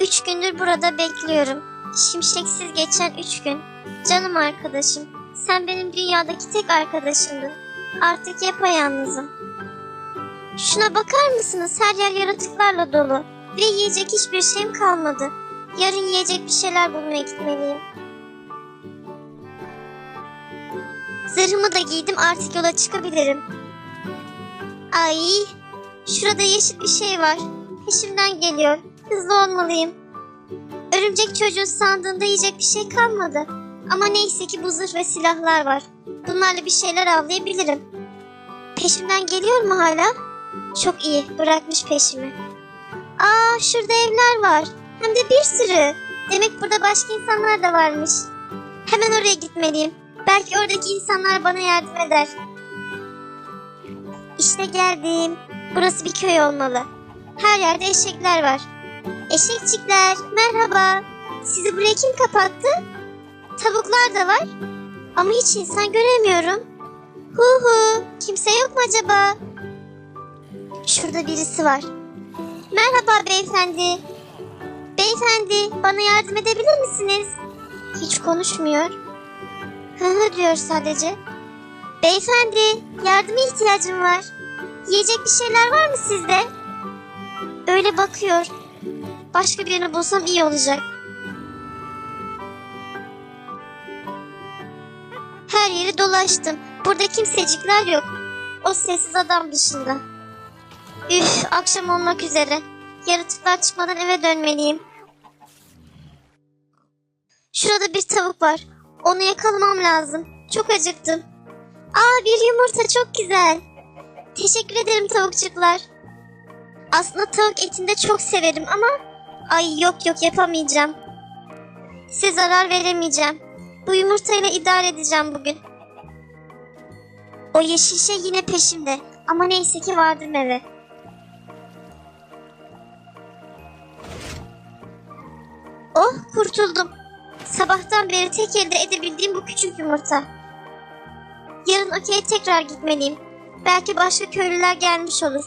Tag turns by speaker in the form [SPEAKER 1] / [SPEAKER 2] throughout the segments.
[SPEAKER 1] Üç gündür burada bekliyorum. Şimşeksiz geçen üç gün. Canım arkadaşım. Sen benim dünyadaki tek arkadaşımdın. Artık yapayalnızım. Şuna bakar mısınız? Her yer yaratıklarla dolu. Ve yiyecek hiçbir şeyim kalmadı. Yarın yiyecek bir şeyler bulmaya gitmeliyim. Zırhımı da giydim artık yola çıkabilirim. Ay, şurada yeşil bir şey var. Peşimden geliyor. Hızlı olmalıyım. Örümcek çocuğun sandığında yiyecek bir şey kalmadı. Ama neyse ki bu zırh ve silahlar var. Bunlarla bir şeyler avlayabilirim. Peşimden geliyor mu hala? Çok iyi, bırakmış peşimi. Aa, şurada evler var. Hem de bir sürü. Demek burada başka insanlar da varmış. Hemen oraya gitmeliyim. Belki oradaki insanlar bana yardım eder. İşte geldim. Burası bir köy olmalı. Her yerde eşekler var. Eşekçikler, merhaba. Sizi buraya kim kapattı? Tavuklar da var. Ama hiç insan göremiyorum. Hu hu, kimse yok mu acaba? Şurada birisi var. Merhaba beyefendi. Beyefendi, bana yardım edebilir misiniz? Hiç konuşmuyor. Hı hı diyor sadece. Beyefendi, yardıma ihtiyacım var. Yiyecek bir şeyler var mı sizde? Öyle bakıyor. Başka birini bulsam iyi olacak. Her yeri dolaştım. Burada kimsecikler yok. O sessiz adam dışında. Üf, akşam olmak üzere. Yaratıklar çıkmadan eve dönmeliyim. Şurada bir tavuk var. Onu yakalamam lazım. Çok acıktım. Aa bir yumurta çok güzel. Teşekkür ederim tavukçuklar. Aslında tavuk etini de çok severim ama ay yok yok yapamayacağım. Size zarar veremeyeceğim. Bu yumurtayla idare edeceğim bugün. O yeşil şey yine peşimde ama neyse ki vardım eve. Oh kurtuldum. Sabahtan beri tek elde edebildiğim bu küçük yumurta. Yarın okey'e tekrar gitmeliyim. Belki başka köylüler gelmiş olur.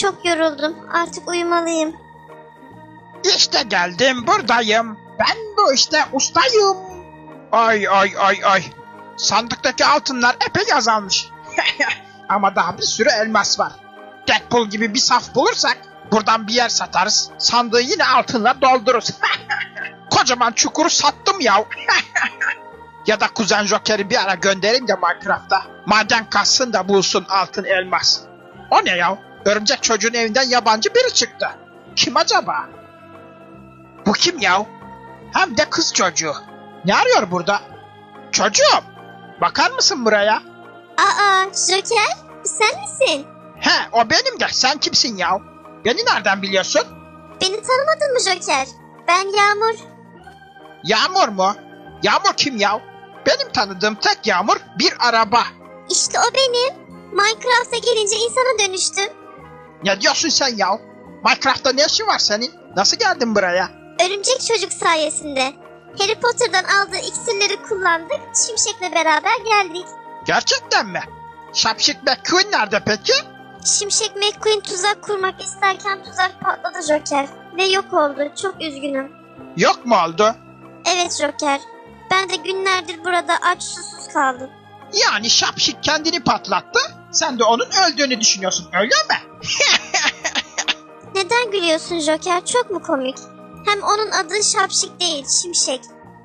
[SPEAKER 1] Çok yoruldum. Artık uyumalıyım.
[SPEAKER 2] İşte geldim buradayım. Ben bu işte ustayım. Ay ay ay ay. Sandıktaki altınlar epey azalmış. Ama daha bir sürü elmas var. Deadpool gibi bir saf bulursak buradan bir yer satarız. Sandığı yine altınla doldururuz. Kocaman çukuru sattım ya. ya da kuzen Joker'i bir ara göndereyim de Minecraft'a. Maden kassın da bulsun altın elmas. O ne ya? Örümcek çocuğun evinden yabancı biri çıktı. Kim acaba? Bu kim ya? Hem de kız çocuğu. Ne arıyor burada? Çocuğum, bakar mısın buraya?
[SPEAKER 1] Aa Joker sen misin?
[SPEAKER 2] He, o benim de. Sen kimsin ya? Beni nereden biliyorsun?
[SPEAKER 1] Beni tanımadın mı Joker? Ben Yağmur.
[SPEAKER 2] Yağmur mu? Yağmur kim ya? Benim tanıdığım tek Yağmur bir araba.
[SPEAKER 1] İşte o benim. Minecraft'a gelince insana dönüştüm.
[SPEAKER 2] Ne diyorsun sen ya? Minecraft'ta ne işin var senin? Nasıl geldin buraya?
[SPEAKER 1] Örümcek çocuk sayesinde. Harry Potter'dan aldığı iksirleri kullandık. Şimşek'le beraber geldik.
[SPEAKER 2] Gerçekten mi? Şapşik McQueen nerede peki?
[SPEAKER 1] Şimşek McQueen tuzak kurmak isterken tuzak patladı Joker. Ve yok oldu. Çok üzgünüm.
[SPEAKER 2] Yok mu oldu?
[SPEAKER 1] Evet Joker. Ben de günlerdir burada aç susuz kaldım.
[SPEAKER 2] Yani Şapşik kendini patlattı. Sen de onun öldüğünü düşünüyorsun öyle mi?
[SPEAKER 1] Neden gülüyorsun Joker? Çok mu komik? Hem onun adı Şapşik değil, Şimşek.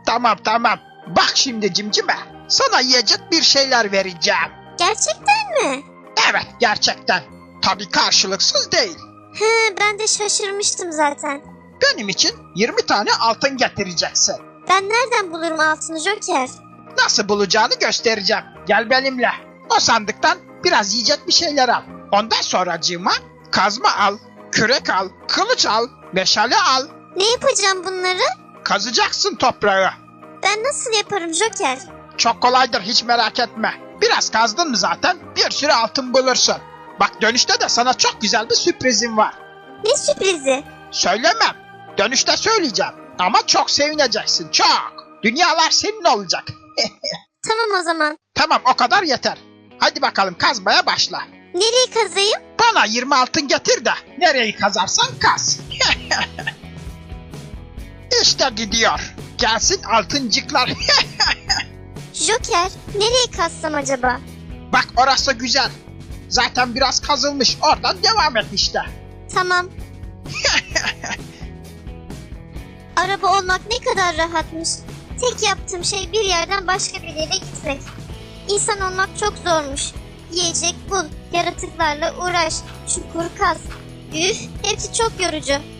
[SPEAKER 2] Tamam tamam. Bak şimdi cimcime. Sana yiyecek bir şeyler vereceğim.
[SPEAKER 1] Gerçekten mi?
[SPEAKER 2] Evet gerçekten. Tabii karşılıksız değil.
[SPEAKER 1] He, ben de şaşırmıştım zaten.
[SPEAKER 2] Benim için 20 tane altın getireceksin.
[SPEAKER 1] Ben nereden bulurum altını Joker?
[SPEAKER 2] Nasıl bulacağını göstereceğim. Gel benimle. O sandıktan biraz yiyecek bir şeyler al. Ondan sonracığıma kazma al, kürek al, kılıç al, meşale al.
[SPEAKER 1] Ne yapacağım bunları?
[SPEAKER 2] Kazacaksın toprağı.
[SPEAKER 1] Ben nasıl yaparım Joker?
[SPEAKER 2] Çok kolaydır hiç merak etme. Biraz kazdın mı zaten bir sürü altın bulursun. Bak dönüşte de sana çok güzel bir sürprizim var.
[SPEAKER 1] Ne sürprizi?
[SPEAKER 2] Söylemem. Dönüşte söyleyeceğim. Ama çok sevineceksin çok. Dünyalar senin olacak.
[SPEAKER 1] Tamam o zaman.
[SPEAKER 2] tamam o kadar yeter. Hadi bakalım kazmaya başla.
[SPEAKER 1] Nereye kazayım?
[SPEAKER 2] Bana 20 altın getir de nereyi kazarsan kaz. İşte gidiyor. Gelsin altıncıklar.
[SPEAKER 1] Joker, nereye kassam acaba?
[SPEAKER 2] Bak orası güzel. Zaten biraz kazılmış. Oradan devam et işte.
[SPEAKER 1] Tamam. Araba olmak ne kadar rahatmış. Tek yaptığım şey bir yerden başka bir yere gitmek. İnsan olmak çok zormuş. Yiyecek bul, yaratıklarla uğraş, çukur kaz. Üf, hepsi çok yorucu.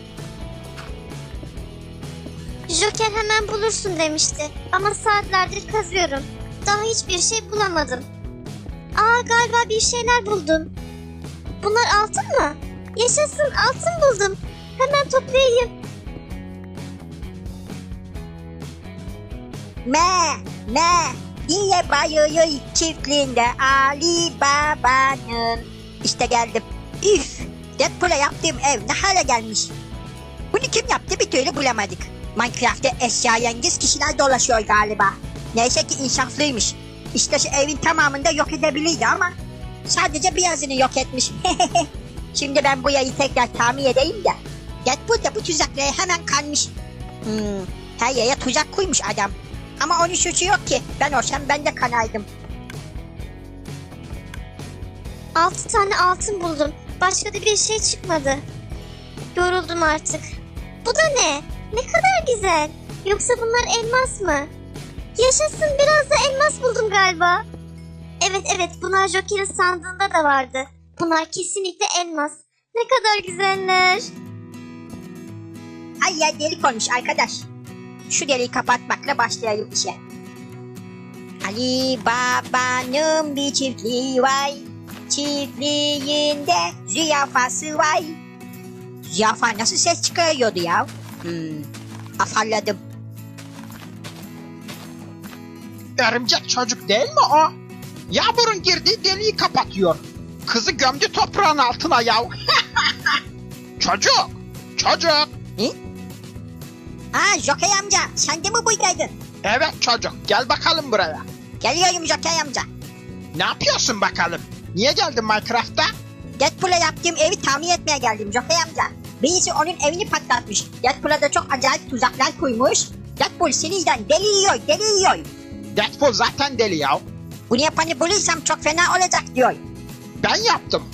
[SPEAKER 1] Joker hemen bulursun demişti. Ama saatlerdir kazıyorum. Daha hiçbir şey bulamadım. Aa galiba bir şeyler buldum. Bunlar altın mı? Yaşasın altın buldum. Hemen toplayayım.
[SPEAKER 3] Me, me diye bayıyor çiftliğinde Ali Baba'nın. İşte geldim. Üf, Deadpool'a yaptığım ev ne hale gelmiş. Bunu kim yaptı bir türlü bulamadık. Minecraft'te eşya yengiz kişiler dolaşıyor galiba. Neyse ki insaflıymış. İşte şu evin tamamını da yok edebilirdi ama sadece birazını yok etmiş. Şimdi ben bu yayı tekrar tamir edeyim de. Deadpool da bu tuzaklara hemen kanmış. Hmm, her yere tuzak koymuş adam. Ama onun suçu yok ki. Ben olsam ben de kanaydım.
[SPEAKER 1] Altı tane altın buldum. Başka da bir şey çıkmadı. Yoruldum artık. Bu da ne? Ne kadar güzel. Yoksa bunlar elmas mı? Yaşasın biraz da elmas buldum galiba. Evet evet bunlar Joker'in sandığında da vardı. Bunlar kesinlikle elmas. Ne kadar güzeller.
[SPEAKER 3] Ay yer delik olmuş arkadaş. Şu deliği kapatmakla başlayalım işe. Ali Baba'nın bir çiftliği var. Çiftliğinde ziyafası var. Ziyafa nasıl ses çıkarıyordu ya? Hmm, afalladım.
[SPEAKER 2] Örümcek çocuk değil mi o? Yağmurun girdiği deliği kapatıyor. Kızı gömdü toprağın altına yav. çocuk. Çocuk.
[SPEAKER 3] Aa Joker amca sen de mi buradaydın?
[SPEAKER 2] Evet çocuk. Gel bakalım buraya.
[SPEAKER 3] Geliyorum Joker amca.
[SPEAKER 2] Ne yapıyorsun bakalım? Niye geldin Minecraft'ta?
[SPEAKER 3] Deadpool'a yaptığım evi tamir etmeye geldim Joker amca. Birisi onun evini patlatmış. Deadpool'a da çok acayip tuzaklar koymuş. Deadpool sinirden deli yiyor, deli yiyor.
[SPEAKER 2] Deadpool zaten deli yav.
[SPEAKER 3] Bunu yapanı bulursam çok fena olacak diyor.
[SPEAKER 2] Ben yaptım.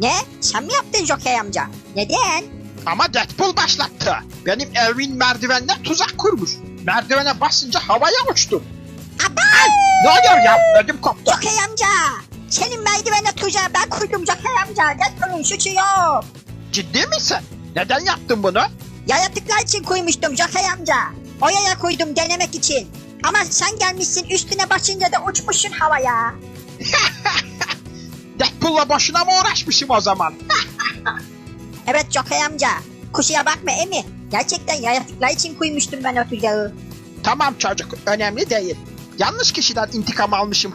[SPEAKER 3] Ne? Sen mi yaptın Joker amca? Neden?
[SPEAKER 2] Ama Deadpool başlattı. Benim evimin merdivenine tuzak kurmuş. Merdivene basınca havaya uçtum.
[SPEAKER 3] Aba!
[SPEAKER 2] Ne oluyor ya? Ödüm koptu.
[SPEAKER 3] Joker amca! Senin merdivene tuzağı ben koydum Joker amca. Deadpool'un suçu yok.
[SPEAKER 2] Ciddi misin? Neden yaptın bunu?
[SPEAKER 3] Yaratıklar için koymuştum Joker amca. Oyaya koydum denemek için. Ama sen gelmişsin üstüne basınca da uçmuşsun havaya.
[SPEAKER 2] Deadpool'la boşuna mı uğraşmışım o zaman?
[SPEAKER 3] Evet Joker amca. Kusura bakma Emi. Gerçekten yaratıklar için koymuştum ben o tuzağı.
[SPEAKER 2] Tamam çocuk, önemli değil. Yanlış kişiden intikam almışım.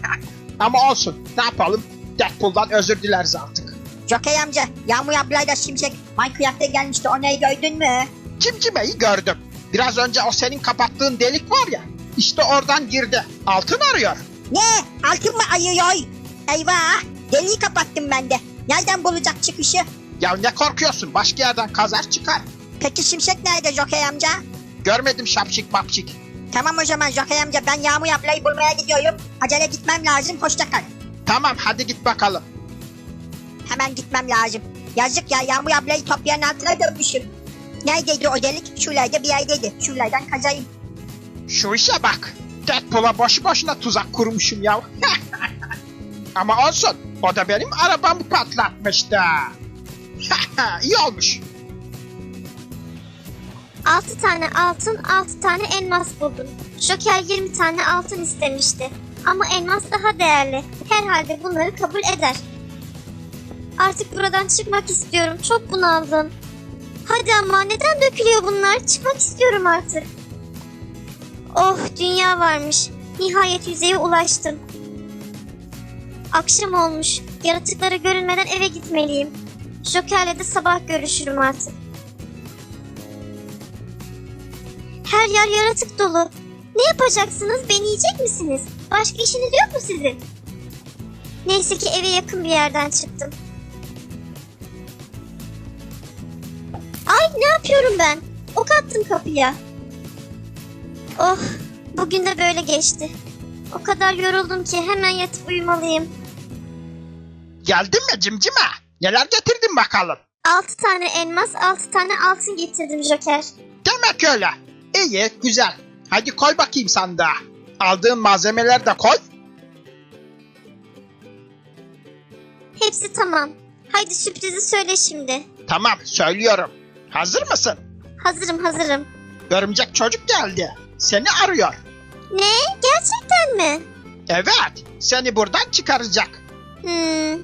[SPEAKER 2] Ama olsun, ne yapalım? Deadpool'dan özür dileriz artık.
[SPEAKER 3] Joker amca, Yağmur ablayla Şimşek Minecraft'ta gelmişti. Onu gördün mü?
[SPEAKER 2] Cimcimeyi gördüm. Biraz önce o senin kapattığın delik var ya. İşte oradan girdi. Altın arıyor.
[SPEAKER 3] Ne? Altın mı ayıyor? Eyvah! Deliği kapattım ben de. Nereden bulacak çıkışı?
[SPEAKER 2] Ya ne korkuyorsun? Başka yerden kazar çıkar.
[SPEAKER 3] Peki Şimşek nerede Joker amca?
[SPEAKER 2] Görmedim şapşik mapşik.
[SPEAKER 3] Tamam o zaman Joker amca ben Yağmur ablayı bulmaya gidiyorum. Acele gitmem lazım. Hoşça kal.
[SPEAKER 2] Tamam hadi git bakalım.
[SPEAKER 3] Hemen gitmem lazım. Yazık ya Yağmur ablayı toprağın altına dönmüşüm. Neredeydi o delik? Şulayda bir yerdeydi. Şulaydan kazayım.
[SPEAKER 2] Şu işe bak. Deadpool'a boşu boşuna tuzak kurmuşum ya. Ama olsun. O da benim arabamı patlatmıştı. İyi olmuş.
[SPEAKER 1] Altı tane altın, altı tane elmas buldum. Joker 20 tane altın istemişti. Ama elmas daha değerli. Herhalde bunları kabul eder. Artık buradan çıkmak istiyorum. Çok bunaldım. Hadi ama neden dökülüyor bunlar? Çıkmak istiyorum artık. Oh dünya varmış. Nihayet yüzeye ulaştım. Akşam olmuş. Yaratıklara görünmeden eve gitmeliyim. Joker'le de sabah görüşürüm artık. Her yer yaratık dolu. Ne yapacaksınız? Beni yiyecek misiniz? Başka işiniz yok mu sizin? Neyse ki eve yakın bir yerden çıktım. Ay ne yapıyorum ben? Ok attım kapıya. Oh, bugün de böyle geçti. O kadar yoruldum ki hemen yatıp uyumalıyım.
[SPEAKER 2] Geldin mi cimcime? Neler getirdin bakalım?
[SPEAKER 1] Altı tane elmas, altı tane altın getirdim Joker.
[SPEAKER 2] Demek öyle. İyi, güzel. Hadi koy bakayım sandığa. Aldığın malzemeleri de koy.
[SPEAKER 1] Hepsi tamam. Haydi sürprizi söyle şimdi.
[SPEAKER 2] Tamam, söylüyorum. Hazır mısın?
[SPEAKER 1] Hazırım hazırım.
[SPEAKER 2] Örümcek çocuk geldi. Seni arıyor.
[SPEAKER 1] Ne? Gerçekten mi?
[SPEAKER 2] Evet, seni buradan çıkaracak.
[SPEAKER 1] Hmm,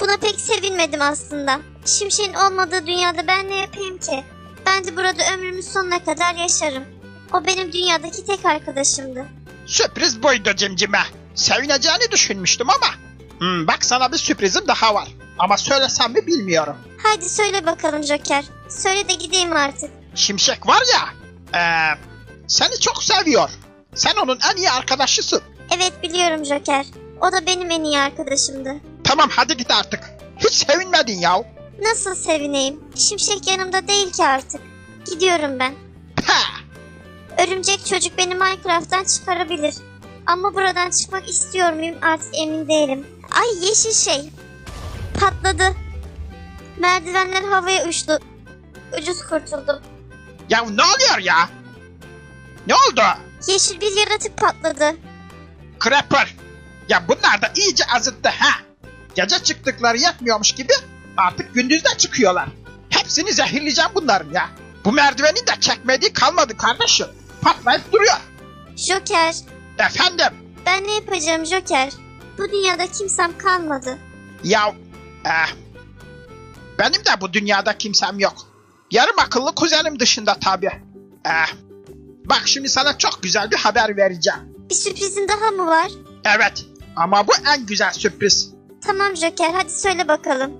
[SPEAKER 1] buna pek sevinmedim aslında. Şimşek'in olmadığı dünyada ben ne yapayım ki? Ben de burada ömrümün sonuna kadar yaşarım. O benim dünyadaki tek arkadaşımdı.
[SPEAKER 2] Sürpriz buydu cimcime. Sevineceğini düşünmüştüm ama. Hmm, bak sana bir sürprizim daha var. Ama söylesem mi bilmiyorum.
[SPEAKER 1] Haydi söyle bakalım Joker. Söyle de gideyim artık.
[SPEAKER 2] Şimşek var ya, eee, seni çok seviyor. Sen onun en iyi arkadaşısın.
[SPEAKER 1] Evet biliyorum Joker. O da benim en iyi arkadaşımdı.
[SPEAKER 2] Tamam hadi git artık. Hiç sevinmedin ya.
[SPEAKER 1] Nasıl sevineyim? Şimşek yanımda değil ki artık. Gidiyorum ben.
[SPEAKER 2] Ha,
[SPEAKER 1] Örümcek çocuk beni Minecraft'tan çıkarabilir. Ama buradan çıkmak istiyor muyum artık emin değilim. Ay yeşil şey. Patladı. Merdivenler havaya uçtu. Ucuz kurtuldum.
[SPEAKER 2] ya ne oluyor ya? Ne oldu?
[SPEAKER 1] Yeşil bir yaratık patladı.
[SPEAKER 2] Creeper. Ya bunlar da iyice azıttı ha. Gece çıktıkları yetmiyormuş gibi artık gündüz de çıkıyorlar. Hepsini zehirleyeceğim bunların ya. Bu merdivenin de çekmediği kalmadı kardeşim. Patlayıp duruyor.
[SPEAKER 1] Joker.
[SPEAKER 2] Efendim.
[SPEAKER 1] Ben ne yapacağım Joker? Bu dünyada kimsem kalmadı.
[SPEAKER 2] Ya eh, benim de bu dünyada kimsem yok. Yarım akıllı kuzenim dışında tabii. Eh, bak şimdi sana çok güzel bir haber vereceğim.
[SPEAKER 1] Bir sürprizin daha mı var?
[SPEAKER 2] Evet ama bu en güzel sürpriz.
[SPEAKER 1] Tamam Joker hadi söyle bakalım.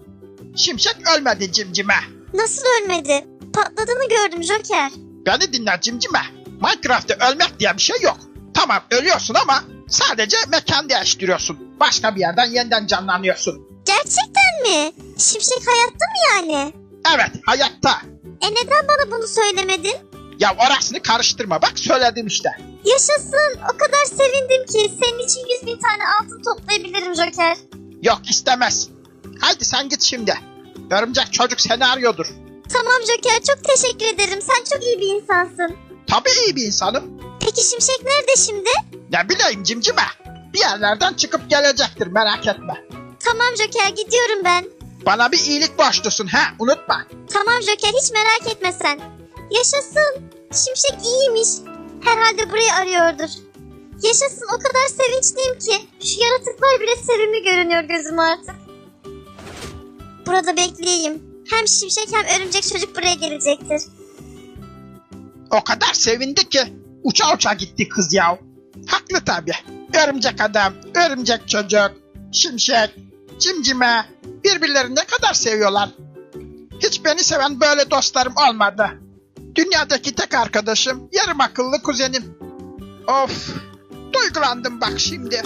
[SPEAKER 2] Şimşek ölmedi cimcime.
[SPEAKER 1] Nasıl ölmedi? Patladığını gördüm Joker.
[SPEAKER 2] Beni dinle cimcime. Minecraft'ta ölmek diye bir şey yok. Tamam ölüyorsun ama sadece mekan değiştiriyorsun. Başka bir yerden yeniden canlanıyorsun.
[SPEAKER 1] Gerçekten mi? Şimşek hayatta mı yani?
[SPEAKER 2] Evet hayatta.
[SPEAKER 1] E neden bana bunu söylemedin?
[SPEAKER 2] Ya orasını karıştırma bak söyledim işte.
[SPEAKER 1] Yaşasın. O kadar sevindim ki senin için yüz bin tane altın toplayabilirim Joker.
[SPEAKER 2] Yok istemez. Haydi sen git şimdi. Örümcek çocuk seni arıyordur.
[SPEAKER 1] Tamam Joker çok teşekkür ederim. Sen çok iyi bir insansın.
[SPEAKER 2] Tabii iyi bir insanım.
[SPEAKER 1] Peki Şimşek nerede şimdi?
[SPEAKER 2] Ne bileyim cimcime. Bir yerlerden çıkıp gelecektir merak etme.
[SPEAKER 1] Tamam Joker gidiyorum ben.
[SPEAKER 2] Bana bir iyilik borçlusun ha unutma.
[SPEAKER 1] Tamam Joker hiç merak etme sen. Yaşasın. Şimşek iyiymiş. Herhalde burayı arıyordur. Yaşasın o kadar sevinçliyim ki. Şu yaratıklar bile sevimli görünüyor gözüme artık. Burada bekleyeyim. Hem Şimşek hem Örümcek çocuk buraya gelecektir.
[SPEAKER 2] O kadar sevindi ki uça uça gitti kız ya. Haklı tabi. Örümcek adam, örümcek çocuk, şimşek, cimcime birbirlerini ne kadar seviyorlar. Hiç beni seven böyle dostlarım olmadı. Dünyadaki tek arkadaşım yarım akıllı kuzenim. Of, duygulandım bak şimdi.